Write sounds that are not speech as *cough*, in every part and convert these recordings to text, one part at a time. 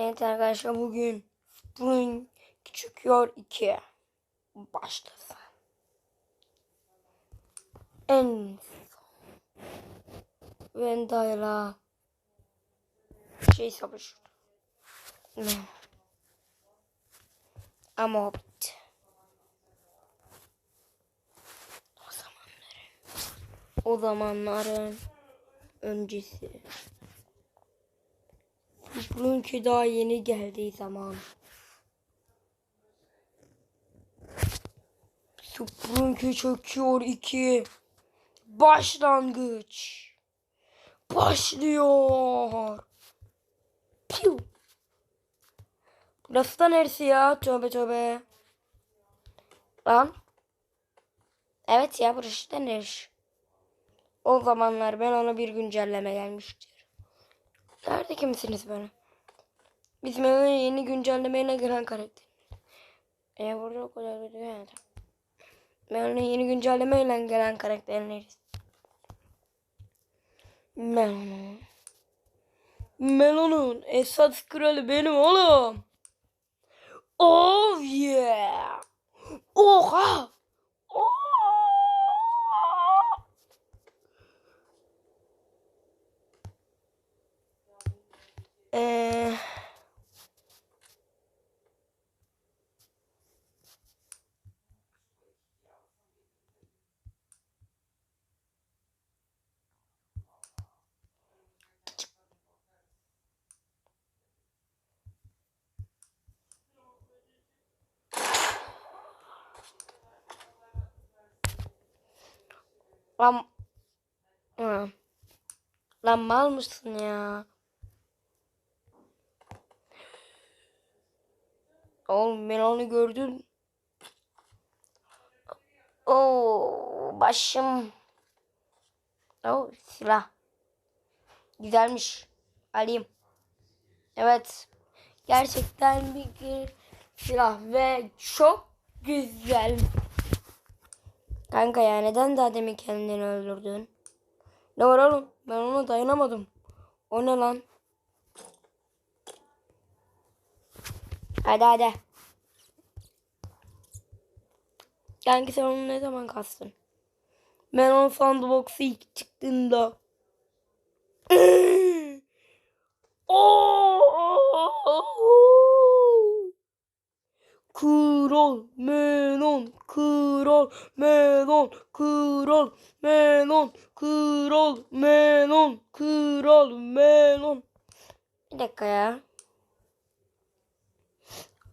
Evet arkadaşlar bugün Spring çıkıyor 2. Başlasın. En son. Venda'yla şey savaşıyor. Ne? Ama o bitti. O zamanların. O zamanların öncesi. Bugünkü daha yeni geldiği zaman. Bugünkü çöküyor iki. Başlangıç. Başlıyor. Piu. Burası da neresi ya? Tövbe tövbe. Lan. Evet ya burası da neresi? O zamanlar ben ona bir güncelleme gelmiştir. Nerede kimsiniz böyle? Bizim eve yeni güncellemeyle giren karakter. E burada o kadar bir yani. Ben yeni güncellemeyle gelen karakterleriz. Melon'un. Melon'un esas kralı benim oğlum. Oh yeah. Oha. Oh. Lan, Hı. lan mısın ya? Oğlum ben onu gördüm. Oo başım. Oo silah. Güzelmiş. Alayım. Evet. Gerçekten bir silah ve çok güzel. Kanka ya neden daha demin kendini öldürdün? Ne var oğlum? Ben ona dayanamadım. O ne lan? Hadi hadi. Kanki sen onu ne zaman kastın? Ben o sandbox'u ilk çıktığında. *laughs* Kral melon, kral melon, kral melon, kral melon, kral melon. Bir dakika ya.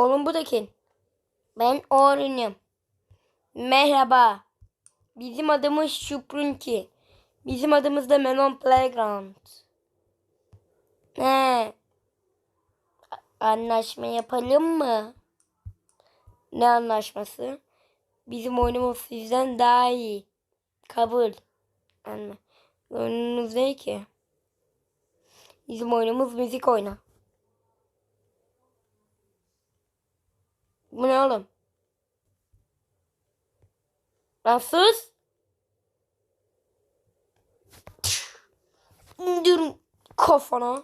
Oğlum bu da kim? Ben Orun'um. Merhaba. Bizim adımız Şuprunki. Bizim adımız da Melon Playground. Ne? Anlaşma yapalım mı? Ne anlaşması? Bizim oyunumuz sizden daha iyi. Kabul. Anne. Oyununuz ne ki? Bizim oyunumuz müzik oyunu. Bu ne oğlum? Lan sus. İndir kafana.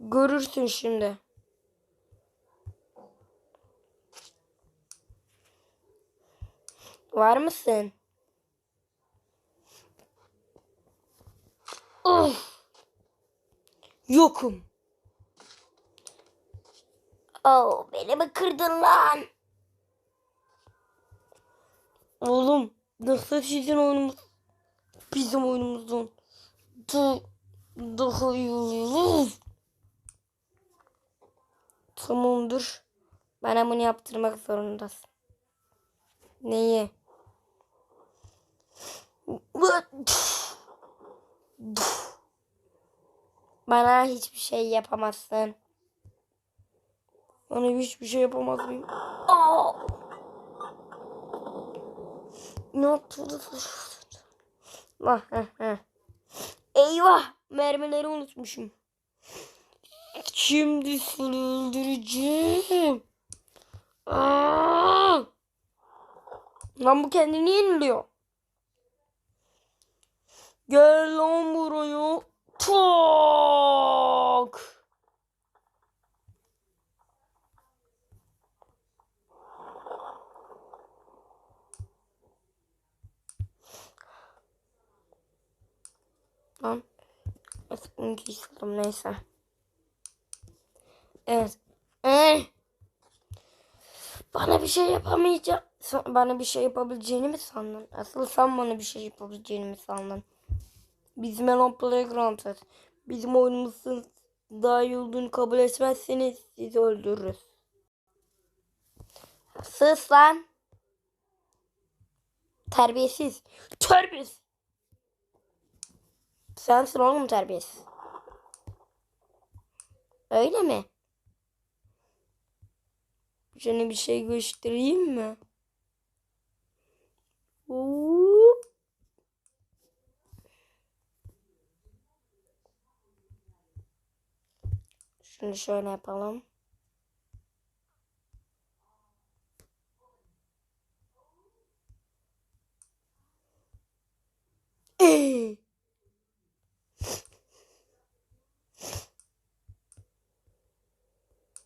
Görürsün şimdi. Var mısın? Of. Yokum. Oh, beni mi kırdın lan? Oğlum nasıl sizin oyunumuz bizim oyunumuzdan da, daha iyi Tamamdır. Bana bunu yaptırmak zorundasın. Neyi? Bana hiçbir şey yapamazsın. Bana hiçbir şey yapamaz mıyım? Aa! Ne yaptı? Ah, ah, ah. Eyvah! Mermileri unutmuşum. Şimdi seni öldüreceğim. Aa! Lan bu kendini yeniliyor. Gel lan buraya. Tak. Bununki istedim neyse. Evet. Eh. Bana bir şey yapamayacak. Sen- Bana bir şey yapabileceğini mi sandın? Asıl sen bana bir şey yapabileceğini mi sandın? Biz Melon Playground'ız. Bizim oyunumuzun daha iyi olduğunu kabul etmezseniz sizi öldürürüz. Sus. Terbiyesiz. Terbiyesiz. Sensin oğlum terbiyesiz. Öyle mi? Sana bir şey göstereyim mi? Hop. Şunu şöyle yapalım. Ee.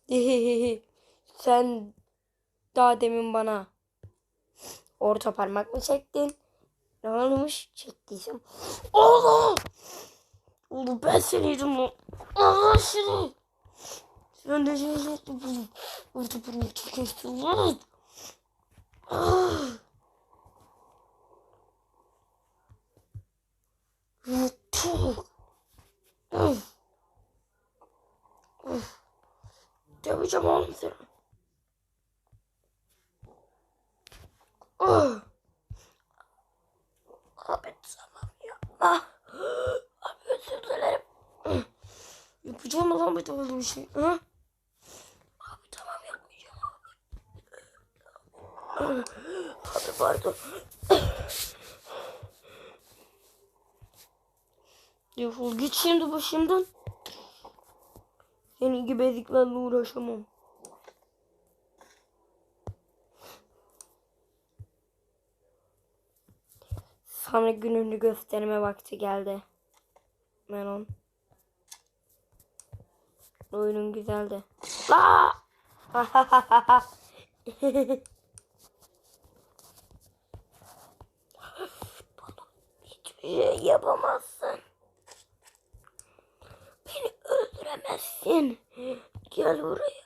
*laughs* Sen daha demin bana orta parmak mı çektin? Ne olmuş? Çektiysem. Allah! Oğlum ben seni yedim. Allah seni. Sen de şey yaptın. Orta parmak çekmişsin lan. Ah! Tuh. Üf. Döveceğim oğlum seni. Ah. Abi tamam yapma. Abi özür dilerim. Yapacağım mı lan bir de böyle bir şey? Ha? Abi tamam yapmayacağım abi. Abi pardon. Defol git şimdi başımdan. Senin gibi eziklerle uğraşamam. Sana gününü gösterme vakti geldi. Melon. Oyunun güzeldi. Aa! *laughs* Hiçbir şey yapamazsın. Beni öldüremezsin. Gel buraya.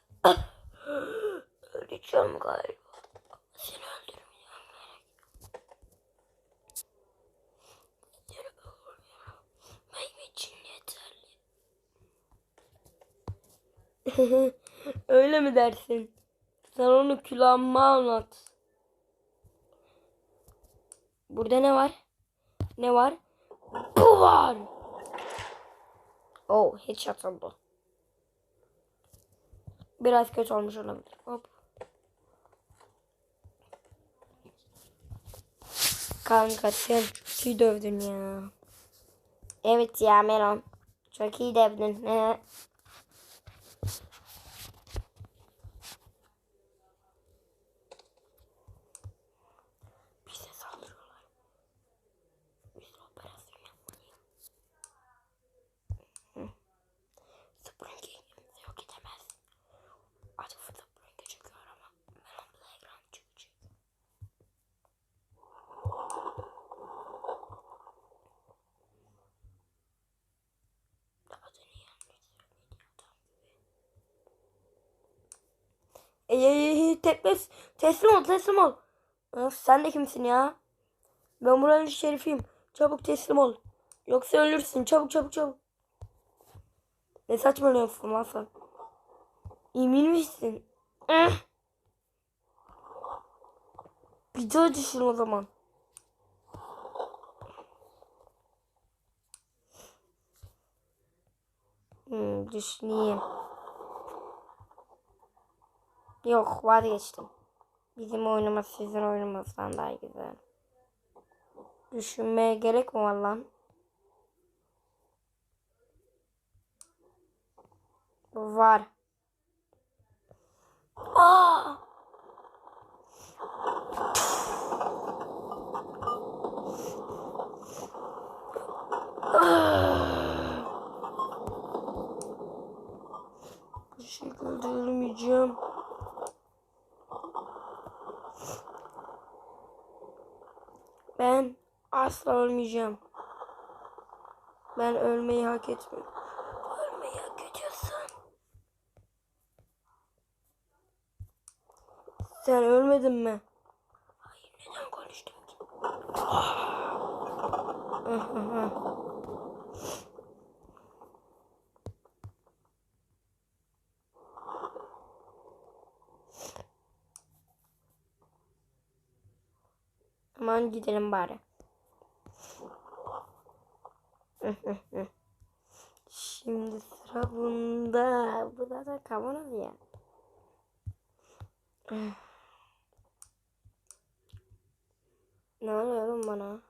Öleceğim galiba. Seni öldürmeyeceğim. Seni öldürmüyorum. Benim için yeterli. *laughs* Öyle mi dersin? Sen onu külahıma anlat. Burada ne var? Ne var? Bu var. Oh, headshot oldu. Biraz kötü olmuş olabilir. Hop. Kanka sen çok iyi dövdün ya. Evet ya Melon. Çok iyi dövdün. Ey tekles teslim ol teslim ol. Sen de kimsin ya? Ben buranın şerifiyim. Çabuk teslim ol. Yoksa ölürsün. Çabuk çabuk çabuk. Ne saçmalıyorsun lan sen? Emin misin? Eh. Bir daha düşün o zaman. Hmm, düşüneyim. Yok vazgeçtim. Bizim oyunumuz sizin oyunumuzdan daha güzel. Düşünmeye gerek mi var lan? Var. Aa! Bu şekilde ölmeyeceğim. Ben asla ölmeyeceğim. Ben ölmeyi hak etmiyorum. Ölmeyi hak ediyorsun. Sen ölmedin mi? Hayır neden konuştun ki? Aman gidelim bari. Şimdi sıra bunda. Bu da da kavanoz ya. Ne oluyor bana?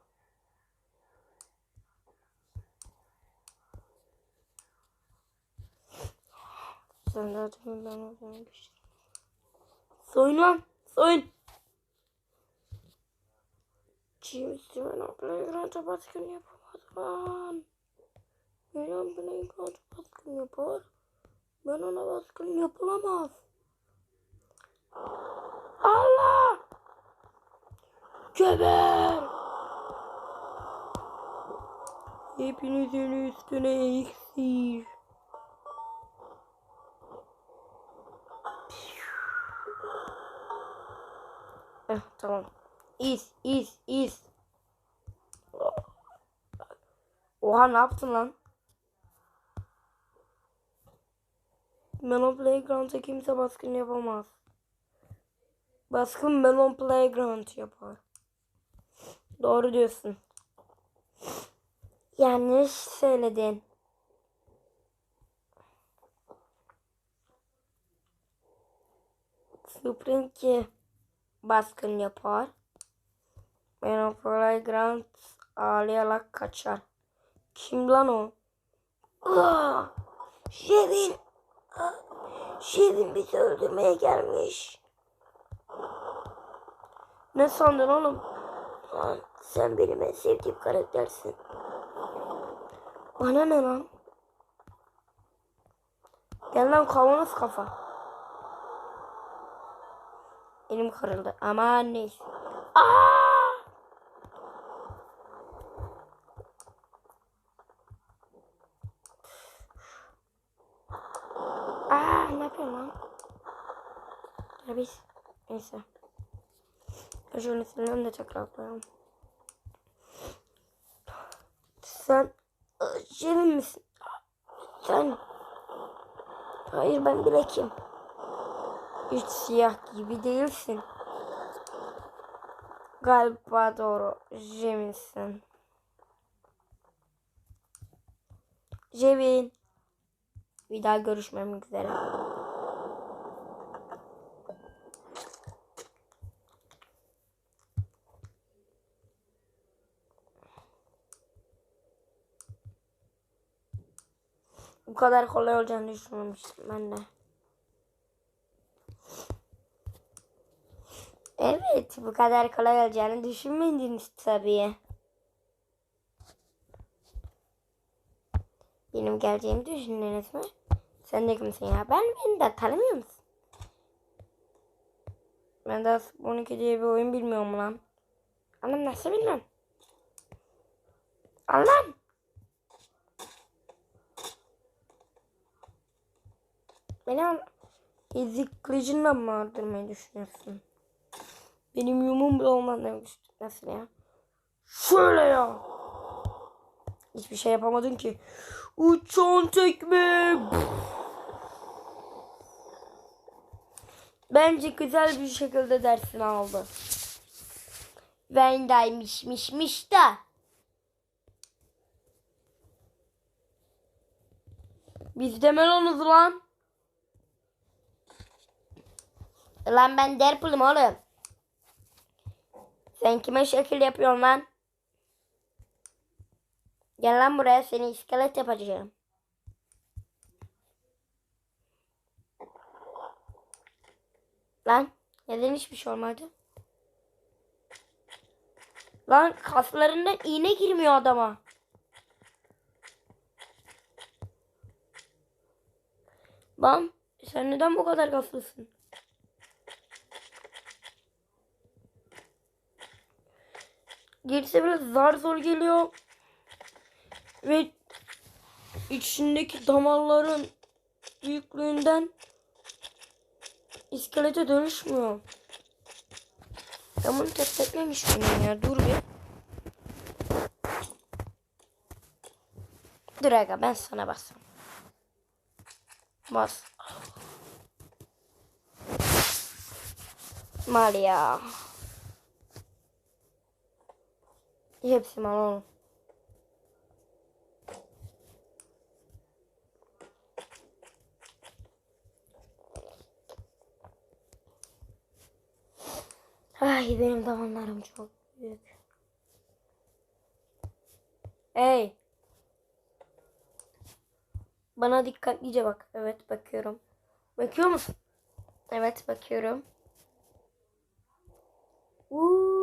Sen adımı ben o zaman güçlü. Soyun lan. Soyun. Kimisi ben playground'a baskın yapamaz lan. Benim playground'a baskın yapar. Ben ona baskın yapılamaz. Allah! Geber! Hepinizin üstüne iksir. Eh, tamam. İz, iz, iz. Oha ne yaptın lan? Melon Playground'a kimse baskın yapamaz. Baskın Melon Playground yapar. Doğru diyorsun. Yanlış söyledin. Spring'i baskın yapar. Melon Playground ağlayarak kaçar. Kim lan o? Aa. Aa, Şirin bizi öldürmeye gelmiş. Ne sandın oğlum? Lan sen benim en sevdiğim karaktersin. Bana ne lan? Gel lan kavanoz kafa. Elim kırıldı. Aman neyse. Aa, ne yapıyorsun lan? Ya biz. Neyse. Şöyle senin de tekrar koyalım. Sen Cemil misin? Sen. Hayır ben Black'im. Hiç siyah gibi değilsin. Galiba doğru. Cemil'sin. Cemil. Bir daha görüşmemek üzere. Bu kadar kolay olacağını düşünmemiştim ben de. Evet, bu kadar kolay olacağını düşünmediniz tabii. Benim geleceğimi düşündünüz mü? Sen de kimsin ya? Ben beni de tanımıyor musun? Ben daha 12 diye bir oyun bilmiyorum lan. Anam nasıl bilmem? Allah'ım. Beni. Ezik kılıcınla mı öldürmeyi düşünüyorsun? Benim yumum bile olmaz demiş. Nasıl ya? Şöyle ya. Hiçbir şey yapamadın ki. Uçan tekme. Bence güzel bir şekilde dersini aldı. Vendaymış miş miş da. Biz de melonuz lan. Lan ben Deadpool'um oğlum. Sen kime şekil yapıyorsun lan? Gel lan buraya seni iskelet yapacağım. Lan neden hiçbir şey olmadı? Lan kaslarından iğne girmiyor adama. Lan sen neden bu kadar kaslısın? Gerisi biraz zar zor geliyor. Ve içindeki damarların büyüklüğünden iskelete dönüşmüyor. Ben bunu test etmemiş miyim ya? Dur bir. Dur aga ben sana basam. Bas. Mal ya. Hepsi mal oğlum. Ay benim damarlarım çok büyük. Hey. Bana dikkatlice bak. Evet bakıyorum. Bakıyor musun? Evet bakıyorum. Uuu.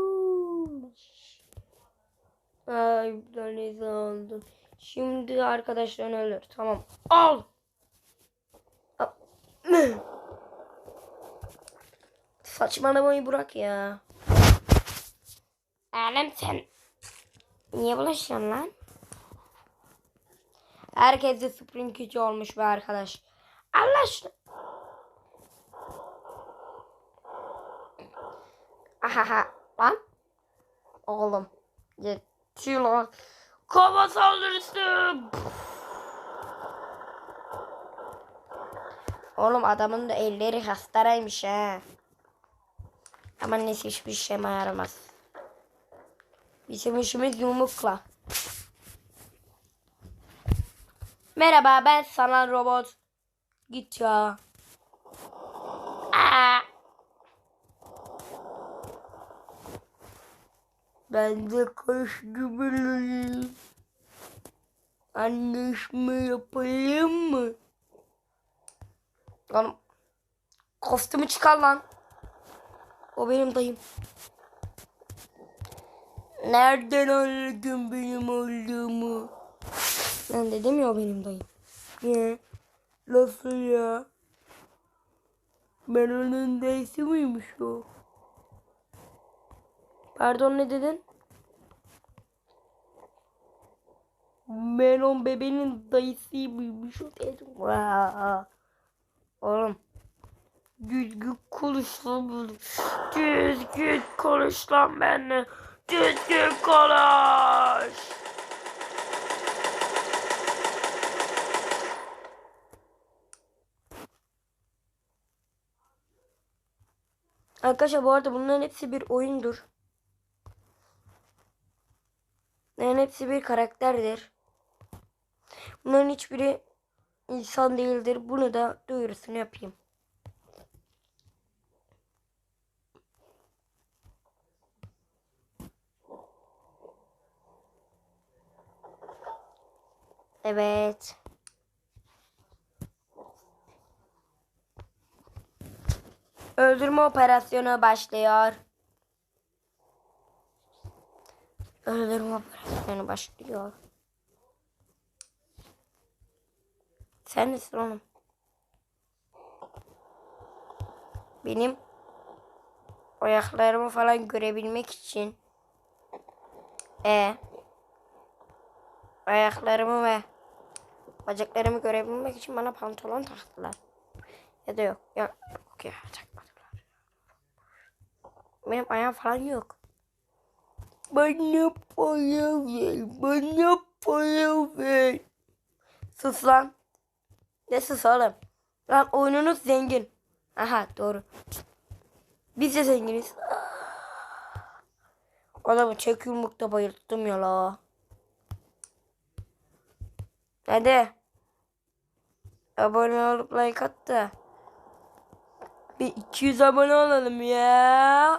Ay bir tane aldım. Şimdi arkadaşların ölür. Tamam. Al. Al. *clears throat* Saçmalamayı bırak ya. Alem sen. Niye bulaşıyorsun lan? Herkes de sprint gücü olmuş be arkadaş. Allah aşkına. Ahaha lan. Oğlum. Yetti lan. Kova saldırısı. Oğlum adamın da elleri hastaraymış ha. Ama neyse hiçbir şey yaramaz. Bizim işimiz yumrukla. Merhaba ben sana robot. Git ya. Aa. Ben de kaş gibi Anlaşma yapalım mı? Lan kostümü çıkar lan. O benim dayım. Nereden anladın benim olduğumu? Ben dedim ya o benim dayım. Niye? Nasıl ya? Ben onun dayısı mıymış o? Pardon ne dedin? Ben o bebeğin dayısıymış. Oğlum. Düzgün konuş lan bunu. Düzgün konuş lan benimle. Düzgün konuş. Arkadaşlar bu arada bunların hepsi bir oyundur. Bunların hepsi bir karakterdir. Bunların hiçbiri insan değildir. Bunu da duyurusunu yapayım. Evet. Öldürme operasyonu başlıyor. Öldürme operasyonu başlıyor. Sen nesin oğlum? Benim ayaklarımı falan görebilmek için e ayaklarımı ve bacaklarımı görebilmek için bana pantolon taktılar. Ya da yok. Ya, yok ya takmadılar. Benim ayağım falan yok. Bana para ver. Bana para ver. Sus lan. Ne sus oğlum? Lan oyununuz zengin. Aha doğru. Biz de zenginiz. Adamı çek yumrukta bayılttım ya la. Hadi. Abone olup like at da. Bir 200 abone olalım ya.